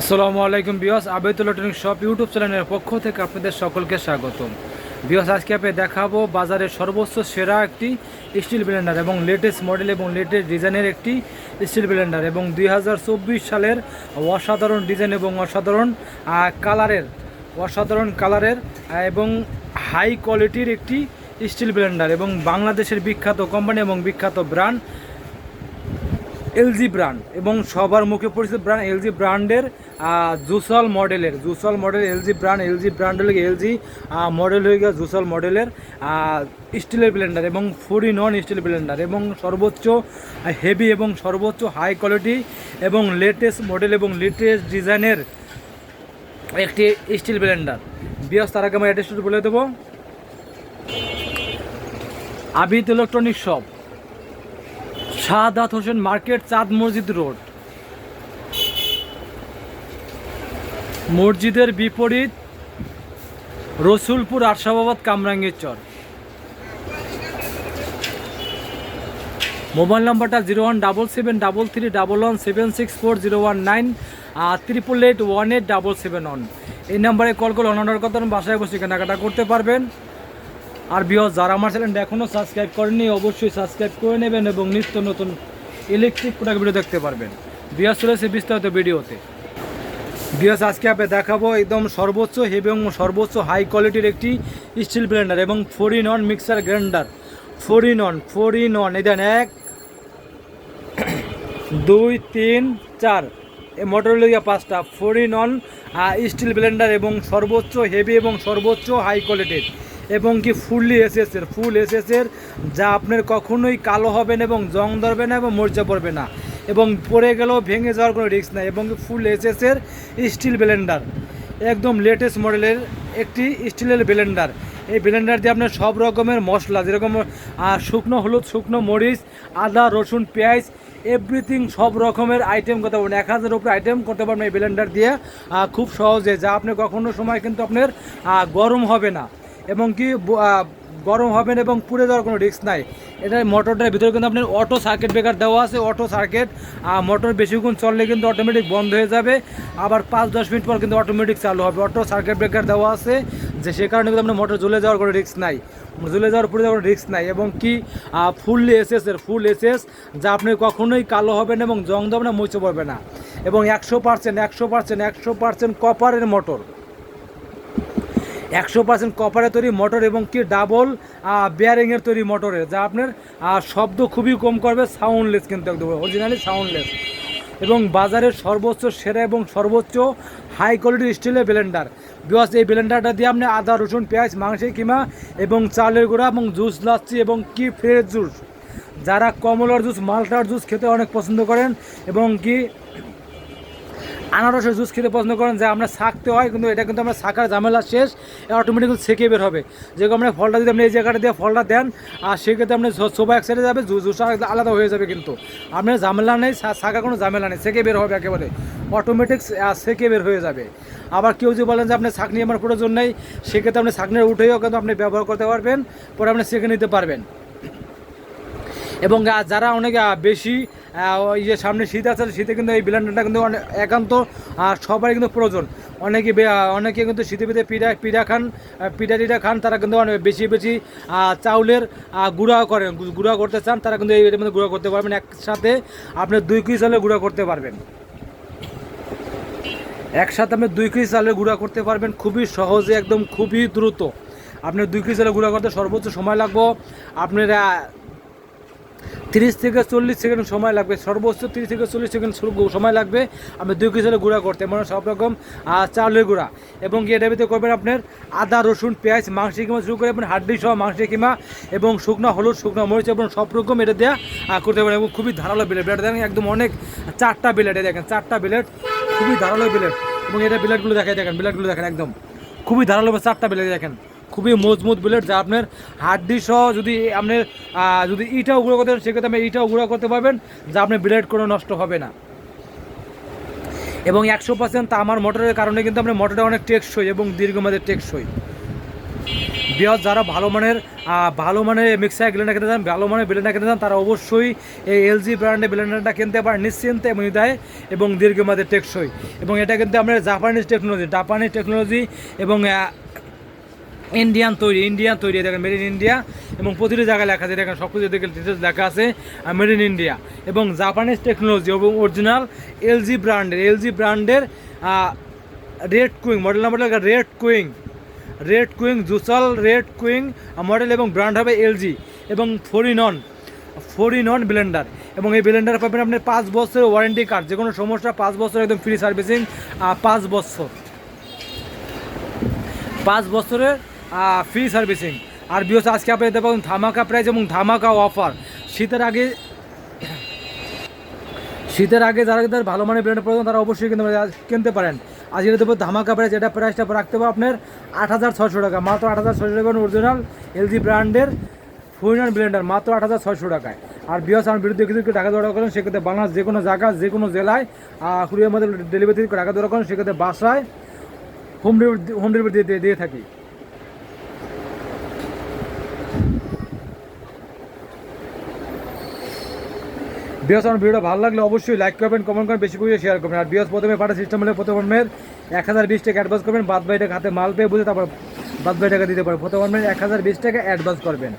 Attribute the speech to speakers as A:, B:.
A: আসসালামু আলাইকুম বিয়স আবেদ ইলেকট্রনিক শপ ইউটিউব চ্যানেলের পক্ষ থেকে আপনাদের সকলকে স্বাগতম। বিয়স আজকে আপনি দেখাবো বাজারের সর্বোচ্চ সেরা একটি স্টিল ব্লেন্ডার এবং লেটেস্ট মডেল এবং লেটেস্ট ডিজাইনের একটি স্টিল ব্লেন্ডার এবং দুই হাজার চব্বিশ সালের অসাধারণ ডিজাইন এবং অসাধারণ কালারের অসাধারণ কালারের এবং হাই কোয়ালিটির একটি স্টিল ব্লেন্ডার এবং বাংলাদেশের বিখ্যাত কোম্পানি এবং বিখ্যাত ব্র্যান্ড এলজি ব্র্যান্ড এবং সবার মুখে পরিচিত ব্র্যান্ড এলজি ব্র্যান্ডের জুসল মডেলের। জুসল model LG brand LG brand হলে এলজি মডেল হয়ে গেছে জুসল মডেলের স্টিলের ব্লেন্ডার এবং ফুডি নন স্টিল ব্লেন্ডার এবং সর্বোচ্চ হেভি এবং সর্বোচ্চ হাই কোয়ালিটি এবং লেটেস্ট মডেল এবং লেটেস্ট ডিজাইনের একটি স্টিল ব্লেন্ডার। বিয়াস, তার আগে আমার অ্যাড্রেসটা বলে দেবো। Abid electronic shop. Shahadat Hossain market, Chand Masjid road. মসজিদের বিপরীত রসুলপুর আরশাবাদ কামরাঙ্গীর চর মোবাইল নাম্বারটা zero one double seven double three double one seven six four zero one nine, আর triple eight one eight double seven one এই নাম্বারে call করে honour কথা বাসায় বসে কেনাকাটা করতে পারবেন। আর বিহস যারা আমার চ্যানেলটা এখনও সাবস্ক্রাইব করেননি, অবশ্যই সাবস্ক্রাইব করে নেবেন এবং নিত্য নতুন ইলেকট্রিক প্রোডাক্ট ভিডিও দেখতে পারবেন। বিয়াস চলেছে বিস্তারিত ভিডিওতে বিয়াস আজকে আপনি দেখাবো একদম সর্বোচ্চ হেভি এবং সর্বোচ্চ হাই কোয়ালিটির একটি স্টিল ব্লেন্ডার এবং four in one mixer grinder four in one four in one এই এক, দুই, তিন, চার। এই মোটর লিগা পাঁচটা four in one steel blender এবং সর্বোচ্চ হেভি এবং সর্বোচ্চ হাই কোয়ালিটির এবং কি ফুললি এসএসের ফুল এসএসের যা আপনার কখনোই কালো হবে না এবং জং ধরবে না এবং মরচা পড়বে না। এবং পড়ে গেলেও ভেঙে যাওয়ার কোনো রিস্ক নাই এবং ফুল এসএসের স্টিল ব্লেন্ডার একদম লেটেস্ট মডেলের একটি স্টিলের ব্লেন্ডার এই ব্লেন্ডার দিয়ে আপনার সব রকমের মশলা, যেরকম শুকনো হলুদ, শুকনো মরিচ, আদা, রসুন, পেঁয়াজ এভরিথিং সব রকমের আইটেম করতে পারবেন। এক হাজার উপরে আইটেম করতে পারবেন এই ব্লেন্ডার দিয়ে খুব সহজে, যা আপনি কখনো সময় কিন্তু আপনার গরম হবে না। এবং কি গরম হবে না এবং পুড়ে যাওয়ার কোনো রিস্ক নাই। এটা মোটরটার ভিতরে কিন্তু আপনার অটো সার্কিট ব্রেকার দেওয়া আছে অটো সার্কিট আর মোটর বেশিক্ষণ চললে কিন্তু অটোমেটিক বন্ধ হয়ে যাবে। আবার পাঁচ, দশ মিনিট পর কিন্তু অটোমেটিক চালু হবে। অটো সার্কিট ব্রেকার দেওয়া আছে, যে সে কারণে কিন্তু আপনার মোটর জ্বলে যাওয়ার কোনো রিস্ক নাই। জ্বলে যাওয়ার, পুড়ে যাওয়ার রিস্ক নাই এবং কি ফুললি এসএস এর ফুল এসএস যা আপনি কখনোই কালো হবে না এবং জং দেবে না, মুছে পড়বে না। এবং একশো পার্সেন্ট একশো পার্সেন্ট একশো পার্সেন্ট কপারের মোটর একশো পার্সেন্ট কপারে তৈরি মোটর এবং কি ডাবল বেয়ারিংয়ের তৈরি মোটরের যা আপনার শব্দ খুবই কম করবে সাউন্ডলেস কিন্তু একদম অরিজিনালি সাউন্ডলেস এবং বাজারের সর্বোচ্চ, সেরা এবং সর্বোচ্চ হাই কোয়ালিটির স্টিলের ব্লেন্ডার বিকজ এই ব্লেন্ডারটা দিয়ে আপনি আদা, রসুন, পেঁয়াজ, মাংসের কিমা এবং চালের গুঁড়া এবং জুস লাচ্ছি এবং কি ফ্রেশ জুস যারা কমলার জুস মালটার জুস খেতে অনেক পছন্দ করেন এবং কি আনারসের জুস খেতে পছন্দ করেন, যে আমরা শাকতে হয়, কিন্তু এটা কিন্তু আমরা শাকার ঝামেলা শেষ অটোমেটিক সেকে বের হবে। যেরকম আমরা ফলটা যদি আপনি এই জায়গাটা দিয়ে ফলটা দেন, আর সেক্ষেত্রে আপনি সোবা এক সাইডে যাবে জুসটা আলাদা হয়ে যাবে কিন্তু। আপনার ঝামেলা নেই শা- কোনো ঝামেলা নেই সেকে বের হবে একেবারে। অটোমেটিক সেকে বের হয়ে যাবে। আবার কেউ যদি বলেন যে আপনি শাকনি আমার প্রয়োজন নেই, সেক্ষেত্রে আপনি শাকনির উঠেও কিন্তু আপনি ব্যবহার করতে পারবেন, পরে আপনি সেকে নিতে পারবেন। এবং যারা অনেক বেশি ওই যে সামনে শীত আছে, শীতে কিন্তু এই ব্লেন্ডারটা কিন্তু একান্ত সবারই কিন্তু প্রয়োজন। অনেকে অনেকে কিন্তু শীতে পিঠে পিঠা পিঠা খান পিঠা টিঠা খান, তারা কিন্তু অনেক বেশি বেশি চাউলের গুঁড়া করেন গুঁড়া করতে চান, তারা কিন্তু এর মধ্যে গুঁড়া করতে পারবেন। একসাথে আপনি দুই কেজি চালের গুঁড়া করতে পারবেন। একসাথে আপনি দুই কেজি চালের গুঁড়া করতে পারবেন। খুবই সহজে, একদম খুবই দ্রুত। আপনার দুই কেজি চালের গুঁড়া করতে সর্বোচ্চ সময় লাগবো। আপনার তিরিশ থেকে চল্লিশ সেকেন্ড সময় লাগবে, সর্বোচ্চ তিরিশ থেকে চল্লিশ সেকেন্ড সময় লাগবে আপনি দুই কেজি গুঁড়া করতে। মানে সব রকম চাউলের গুঁড়া। এবং কি এটার ভিতরে করবেন আপনার আদা, রসুন, পেঁয়াজ মাংস কিমা শুরু করে আপনার হাড্ডি সহ মাংস কিমা এবং শুকনো হলুদ, শুকনো মরিচ এবং সব রকম এটা দেওয়া করতে পারেন। এবং খুবই ধারালো বিলেট বিলেট দেখেন একদম অনেক চারটা বিলেট দেখেন, চারটা বিলেট খুবই ধারালো বিলেট এবং এটা বিলেটগুলো দেখাই দেখেন বিলেটগুলো দেখেন একদম। খুবই ধারালো চারটা বিলেট দেখেন। খুবই মজবুত বুলেট যা আপনার হাড্ডি সহ যদি আপনার যদি ইটাও গুঁড়ো করতে সেক্ষেত্রে আপনি ইটাও গুঁড়ো করতে পারবেন, যা আপনার ব্লেড কোনো নষ্ট হবে না। এবং একশো পার্সেন্ট তামার মোটরের কারণে কিন্তু আপনার মোটরটা অনেক টেকসই এবং দীর্ঘমেয়াদের টেকসই। বিয়স, যারা ভালো মানের ভালো মানের মিক্সার ব্লেন্ডার কিনতে চান, ভালো মানের ব্লেন্ডার কিনতে চান, তারা অবশ্যই এই এলজি ব্র্যান্ডের ব্লেন্ডারটা কিনতে পারেন নিশ্চিন্তে এবং দেয় এবং দীর্ঘমেয়াদে টেকসই। এবং এটা কিন্তু আমরা জাপানিজ টেকনোলজি জাপানিজ টেকনোলজি এবং ইন্ডিয়ান তৈরি ইন্ডিয়ান তৈরি দেখেন মেড ইন ইন্ডিয়া এবং প্রতিটি জায়গায় লেখা আছে, দেখেন সব কিছু দেখে ডিটেলস লেখা আছে মেড ইন ইন্ডিয়া এবং জাপানিজ টেকনোলজি এবং অরিজিনাল এলজি ব্র্যান্ডের এলজি ব্র্যান্ডের রেড কুইং মডেল নাম্বার লেখা রেড কুইং রেড কুইং জুসাল রেড কুইং মডেল এবং ব্র্যান্ড হবে এলজি এবং ফোরিনন ফোরিনন ব্লেন্ডার এবং এই ব্লেন্ডার পাবেন আপনার পাঁচ বছরের ওয়ারেন্টি কার্ড যে কোনো সমস্যা পাঁচ বছর একদম ফ্রি সার্ভিসিং পাঁচ বছর। পাঁচ বছরের ফ্রি সার্ভিসিং আর বিহস আজকে আপনি পাবেন ধামাকা প্রাইস এবং ধামাকা অফার শীতের আগে শীতের আগে যারা যাদের ভালো মানের ব্র্যান্ড প্রয়োজন, তারা অবশ্যই কিনতে কিনতে পারেন। আজকে দেবো ধামাকা প্রাইস এটা প্রাইসটা রাখতে পারব আপনার আট হাজার ছশো টাকা। মাত্র আট হাজার ছশো টাকা অরিজিনাল এলজি ব্র্যান্ডের ফুইনার ব্লেন্ডার মাত্র আট হাজার ছয়শো টাকায়। আর বিয়স, আমার বিরুদ্ধে কিছু টাকা দৌড়া করেন, সেক্ষেত্রে বাংলাদেশ যে কোনো জায়গা, যে কোনো জেলায় কুড়ির মধ্যে ডেলিভারি টাকা দৌড়া করেন, সেক্ষেত্রে বাসায় হোম ডেলিভারি হোম ডেলিভারি দিয়ে- দিয়ে থাকি। বিয়স আমার ভিডিও ভালো লাগলে অবশ্যই লাইক করবেন কমেন্ট করবেন, বেশি করে শেয়ার করবেন। আর বিয়স প্রথমে পাঠা সিস্টেম হলে প্রথমের এক হাজার বিশ টাকা অ্যাডভান্স করবেন, বাদ বাই টাকা হাতে মাল পেয়ে বুঝে তারপর বাদ বাই টাকা দিতে পারবেন। প্রথমের এক হাজার বিশ টাকা অ্যাডভান্স করবেন।